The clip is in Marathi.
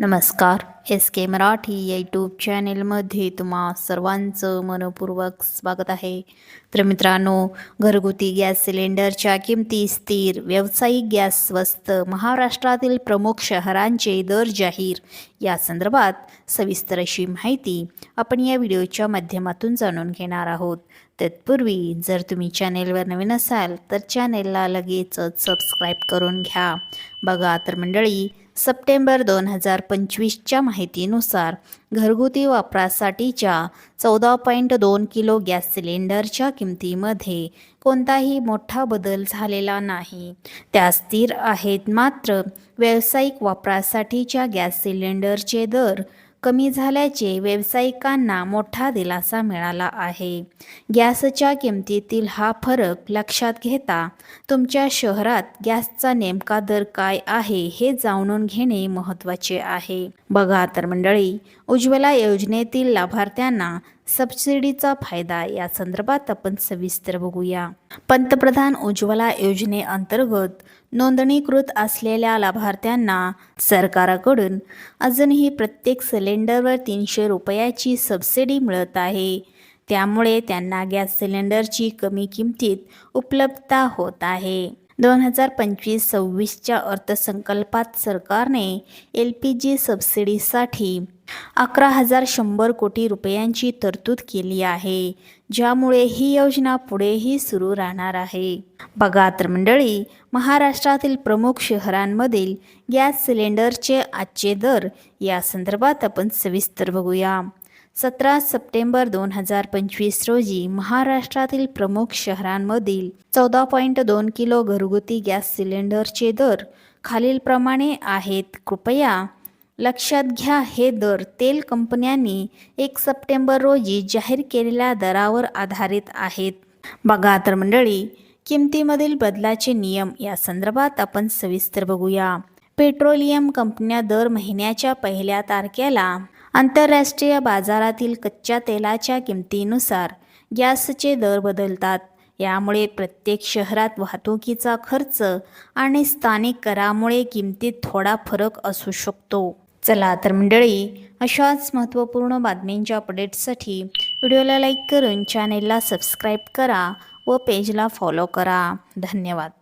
नमस्कार. एस के मराठी यूट्यूब चॅनेलमध्ये तुम्हा सर्वांचं मनपूर्वक स्वागत आहे. तर मित्रांनो घरगुती गॅस सिलेंडरच्या किमती स्थिर व्यावसायिक गॅस स्वस्त महाराष्ट्रातील प्रमुख शहरांचे दर जाहीर या संदर्भात सविस्तर अशी माहिती आपण या व्हिडिओच्या माध्यमातून जाणून घेणार आहोत. तत्पूर्वी जर तुम्ही चॅनेलवर नवीन असाल तर चॅनेलला लगेचच सबस्क्राईब करून घ्या. बघा तर मंडळी सप्टेंबर दोन हजार पंचवीसच्या माहितीनुसार घरगुती वापरासाठीच्या चौदा पॉईंट दोन किलो गॅस सिलेंडरच्या किमतीमध्ये कोणताही मोठा बदल झालेला नाही. त्या स्थिर आहेत मात्र व्यावसायिक वापरासाठीच्या गॅस सिलेंडरचे दर कमी झाल्याचे व्यावसायिकांना मोठा दिलासा मिळाला आहे. गॅसच्या किमतीतील हा फरक लक्षात घेता तुमच्या शहरात गॅसचा नेमका दर काय आहे हे जाणून घेणे महत्त्वाचे आहे. बघा तर मंडळी उज्ज्वला योजनेतील लाभार्थ्यांना सबसिडीचा फायदा या संदर्भात आपण सविस्तर बघूया. पंतप्रधान उज्ज्वला योजनेअंतर्गत नोंदणीकृत असलेल्या लाभार्थ्यांना सरकारकडून अजूनही प्रत्येक सिलेंडरवर तीनशे रुपयाची सबसिडी मिळत आहे. त्यामुळे त्यांना गॅस सिलेंडरची कमी किमतीत उपलब्धता होत आहे. दोन हजार पंचवीस सव्वीसच्या अर्थसंकल्पात सरकारने एल पी जी सबसिडीसाठी अकरा हजार शंभर कोटी रुपयांची तरतूद केली आहे ज्यामुळे ही योजना पुढेही सुरू राहणार आहे. बघा तर मंडळी महाराष्ट्रातील प्रमुख शहरांमधील गॅस सिलेंडरचे आजचे दर या संदर्भात आपण सविस्तर बघूया. सतरा सप्टेंबर दोन हजार पंचवीस रोजी महाराष्ट्रातील प्रमुख शहरांमधील चौदा पॉईंट दोन किलो घरगुती गॅस सिलेंडरचे दर खालीलप्रमाणे आहेत. कृपया लक्षात घ्या हे दर तेल कंपन्यांनी एक सप्टेंबर रोजी जाहीर केलेल्या दरावर आधारित आहेत. बघा तर मंडळी किमतीमधील बदलाचे नियम या संदर्भात आपण सविस्तर बघूया. पेट्रोलियम कंपन्या दर महिन्याच्या पहिल्या तारखेला आंतरराष्ट्रीय बाजारातील कच्च्या तेलाच्या किमतीनुसार गॅसचे दर बदलतात. यामुळे प्रत्येक शहरात वाहतुकीचा खर्च आणि स्थानिक करामुळे किमतीत थोडा फरक असू शकतो. चला तर मंडळी अशाच महत्त्वपूर्ण बातमींच्या अपडेट्ससाठी व्हिडिओला लाईक करून चॅनेलला सबस्क्राईब करा व पेजला फॉलो करा. धन्यवाद.